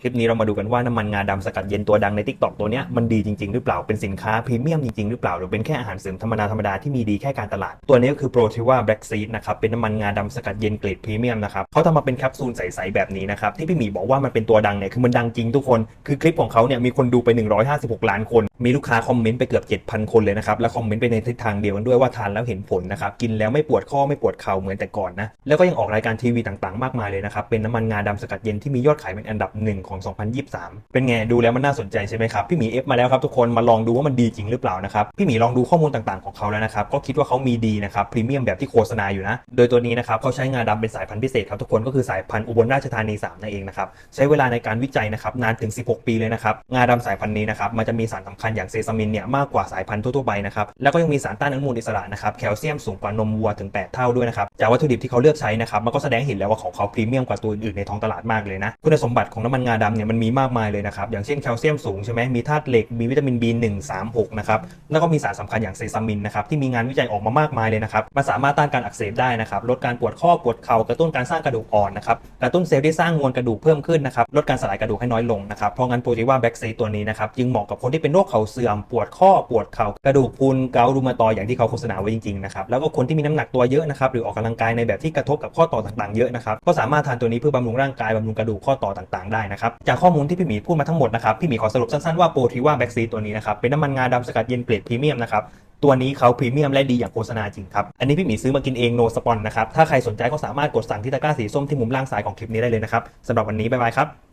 คลิปนี้เรามาดูกันว่าน้ำมันงาดำสกัดเย็นตัวดังใน t ิ k t o k ตัวเนี้ยมันดีจริง ๆ หรือเปล่า เป็นสินค้าพรีเมียมจริง ๆ หรือเปล่า หรือเป็นแค่อาหารเสริมธรรมดาธรรมดาที่มีดีแค่การตลาด ตัวนี้ก็คือโปรทิว่าแบล็กซีดนะครับ เป็นน้ำมันงาดำสกัดเย็นเกรดพรีเมียมนะครับเขาทำมาเป็นแคปซูลใส ๆ แบบนี้นะครับ ที่พี่หมีบอกว่ามันเป็นตัวดังเนี่ยคือมันดังจริงทุกคน คือคลิปของเขาเนี่ยมีคนดูไป 156 ล้านคน มีลูกค้าคอมเมนต์ไปเกือบ 7,000 คนเลยนะครับ และคอมเมนต์ไปในทิศทางเดียวกันด้วยว่าทานแล้วเห็นผลนะครับ กินแล้วไม่ปวดข้อไม่ปวดเข่าเหมือนแต่ก่อนนะ แล้วก็ยังออกรายการทีวีต่างๆ มากมายเลยนะครับ เป็นน้ำมันงาดำสกัดเย็นที่มียอดขายเป็นอันดับหนึ่งของ 2023 เป็นไงดูแล้วมันน่าสนใจใช่ไหมครับ พี่หมีเอฟมาแล้วครับทุกคนมาลองดูว่ามันดีจริงหรือเปล่านะครับ พี่หมีลองดูข้อมูลต่างๆของเขาแล้วนะครับ ก็คิดว่าเขามีดีนะครับพรีเมียมแบบที่โฆษณาอยู่นะ โดยตัวนี้นะครับเขาใช้งาดำเป็นสายพันธุ์พิเศษครับทุกคนก็คือสายพันธุ์อุบลราชธานี3นั่นเองนะครับใช้เวลาในการวิจัยนะครับนานถึง 16 ปีเลยนะครับงาดำสายพันธุ์นี้นะครับมันจะมีสารสำคัญอย่างเซซามินเนี่ยมากกว่าสายพันธุ์ทั่วๆไปนะครับแล้วก็ยังมีสารต้านอนุมูลอิสระนะครับแคลเซียมสูงกว่านมวัวถึง 8 เท่าด้วยนะครับจากวัตถุดิบที่เขาเลือกใช้นะครับมันก็แสดงเห็นแล้วว่าของเขาพรีเมียมกว่าตัวอื่นในท้องตลาดมากเลยนะคุณสมบัติของน้ำมันงาดำเนี่ยมันมีมากมายเลยนะครับ อย่างเช่นแคลเซียมสูงใช่ไหมมีธาตุเหล็ก มีวิตามิน B1 3 6นะครับแล้วก็มีสารสำคัญอย่างเซซามินนะครับที่มีงานวิจัยออกมามากมายเลยนะครับมันสามารถต้านการอักเสบได้นะครับลดการปวดข้อปวดเข่ากระตุ้นการสร้างกระดูกอ่อนนะครับกระตุ้นเซลล์ที่สร้างมวลกระดูกเพิ่มขึ้นนะครับลดการสลายกระดูกให้น้อยลงนะครับเพราะงั้นโปรตีว่าแบ็กซีตัวนี้นะครับจึงเหมาะกับคนที่เป็นโรคเข่าเสื่อมปวดข้อปวดเข่ากระดูกพุนเกาต์รูมาตอยอย่างที่เขาโฆษณาไว้จริงๆนะครับแล้วก็คนที่มีน้ำหนักตัวเยอะนะครับหรือออกกำลังกายในแบบที่กระทบกับข้อต่อต่างๆเยอะนะครับก็สามารถทานตัวนี้เพื่อบำรุงร่างกายบำรุงกระดูกข้อต่อต่างๆได้นะครับจากข้อมูลที่พี่หมีพูดมาทั้งหมดนะครับพี่หมีขอสรุปสั้นๆว่าโปรทีว่าแบ็กซีตัวนี้นะครับเป็นน้ำมันงาดำสกัดเย็นเกรดพรีเมียมนะครับตัวนี้เขาพรีเมียมและดีอย่างโฆษณาจริงครับ อันนี้พี่หมีซื้อมากินเองโนสปอนนะครับ ถ้าใครสนใจก็สามารถกดสั่งที่ตะกร้าสีส้มที่มุมล่างซ้ายของคลิปนี้ได้เลยนะครับสำหรับวันนี้ บ๊ายบายครับ